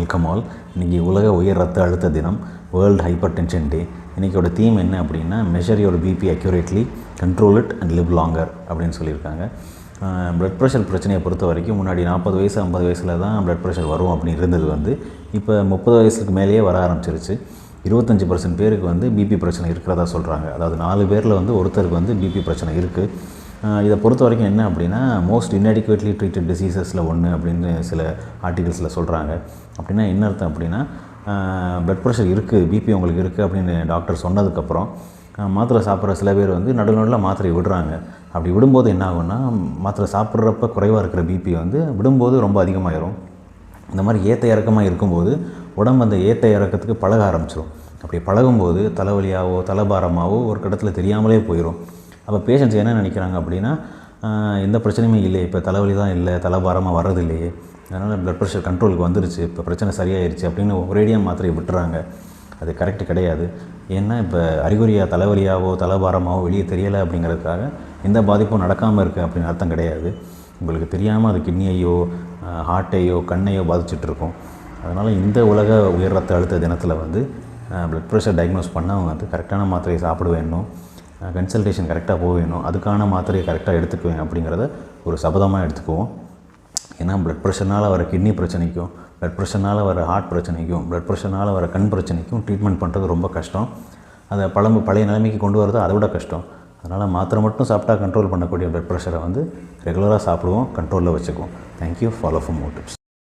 Welcome all இன்றைக்கி உலக உயர் ரத்த அழுத்த தினம் வேர்ல்டு ஹைப்பர் டென்ஷன் டே இன்றைக்கோட தீம் என்ன அப்படின்னா measure your BP accurately control it and live longer அப்படின்னு சொல்லியிருக்காங்க. ப்ளட் ப்ரெஷர் பிரச்சனையை பொறுத்த வரைக்கும் முன்னாடி நாற்பது வயசு ஐம்பது வயசில் தான் ப்ளட் ப்ரெஷர் வரும் அப்படின்னு இருந்தது வந்து. இப்போ முப்பது வயசுக்கு மேலேயே வர ஆரம்பிச்சிருச்சு. இருபத்தஞ்சி பர்சன்ட் பேருக்கு வந்து பிபி பிரச்சனை இருக்கிறதா சொல்கிறாங்க அதாவது நாலு பேரில் வந்து ஒருத்தருக்கு வந்து பிபி பிரச்சனை இருக்குது இதை பொறுத்த வரைக்கும் என்ன அப்படின்னா மோஸ்ட் இன்அடிக்குவேட்லி ட்ரீட்டட் டிசீசஸில் ஒன்று அப்படின்னு சில ஆர்டிகல்ஸில் சொல்கிறாங்க அப்படின்னா என்ன அர்த்தம் அப்படின்னா ப்ளட் ப்ரெஷர் இருக்குது பிபி உங்களுக்கு இருக்குது அப்படின்னு டாக்டர் சொன்னதுக்கப்புறம் மாத்திரை சாப்பிட்ற சில பேர் வந்து நடுநடுவில் மாத்திரை விடுறாங்க. அப்படி விடும்போது என்ன ஆகும்னா மாத்திரை சாப்பிட்றப்ப குறைவாக இருக்கிற பிபி வந்து விடும்போது ரொம்ப அதிகமாகிடும் இந்த மாதிரி ஏற்ற இறக்கமாக இருக்கும்போது உடம்பு அந்த ஏற்ற இறக்கத்துக்கு பழக ஆரம்பிச்சிடும் அப்படி பழகும்போது தலைவலியாவோ தலைபாரமாகவோ ஒரு கட்டத்தில் தெரியாமலே போயிடும் அப்போ பேஷண்ட்ஸ் என்ன நினைக்கிறாங்க அப்படின்னா எந்த பிரச்சனையுமே இல்லை இப்போ தலைவலி தான் இல்லை தலைபாரமாக வர்றது இல்லையே அதனால் ப்ளட் ப்ரெஷர் கண்ட்ரோலுக்கு வந்துருச்சு இப்போ பிரச்சனை சரியாயிருச்சு அப்படின்னு ஒரேடியாக மாத்திரையை விட்டுறாங்க. அது கரெக்ட் கிடையாது. ஏன்னா இப்போ அறிகுறியாக தலைவலியாவோ தலைபாரமாவோ வெளியே தெரியலை அப்படிங்கிறதுக்காக எந்த பாதிப்பும் நடக்காமல் இருக்குது அப்படின்னு அர்த்தம் கிடையாது. உங்களுக்கு தெரியாமல் அது கிட்னியையோ ஹார்ட்டையோ கண்ணையோ பாதிச்சுட்ருக்கோம். அதனால் இந்த உலக உயர் ரத்த அழுத்த தினத்தில் வந்து ப்ளட் ப்ரெஷர் டயக்னோஸ் பண்ணவங்க வந்து கரெக்டான மாத்திரையை சாப்பிட வேணும். கன்சல்டேஷன் கரெக்டாக போக வேணும் அதுக்கான மாத்திரையை கரெக்டாக எடுத்துக்குவேன் அப்படிங்கிறத ஒரு சபதமாக எடுத்துக்குவோம். ஏன்னா ப்ளட் ப்ரெஷர்னால் வர கிட்னி பிரச்சனைக்கும் ப்ளட் ப்ரெஷர்னால் வர ஹார்ட் பிரச்சனைக்கும் ப்ளட் ப்ரெஷர்னால் வர கண் பிரச்சனைக்கும் ட்ரீட்மெண்ட் பண்ணுறது ரொம்ப கஷ்டம். அதை பழம்பு பழைய நிலைமைக்கு கொண்டு வரது அதை விட கஷ்டம். அதனால் மாத்திரை மட்டும் சாப்பிட்டா கண்ட்ரோல் பண்ணக்கூடிய ப்ளட் ப்ரெஷரை வந்து ரெகுலராக சாப்பிடுவோம் கண்ட்ரோலில் வச்சுக்குவோம். Thank you follow for motives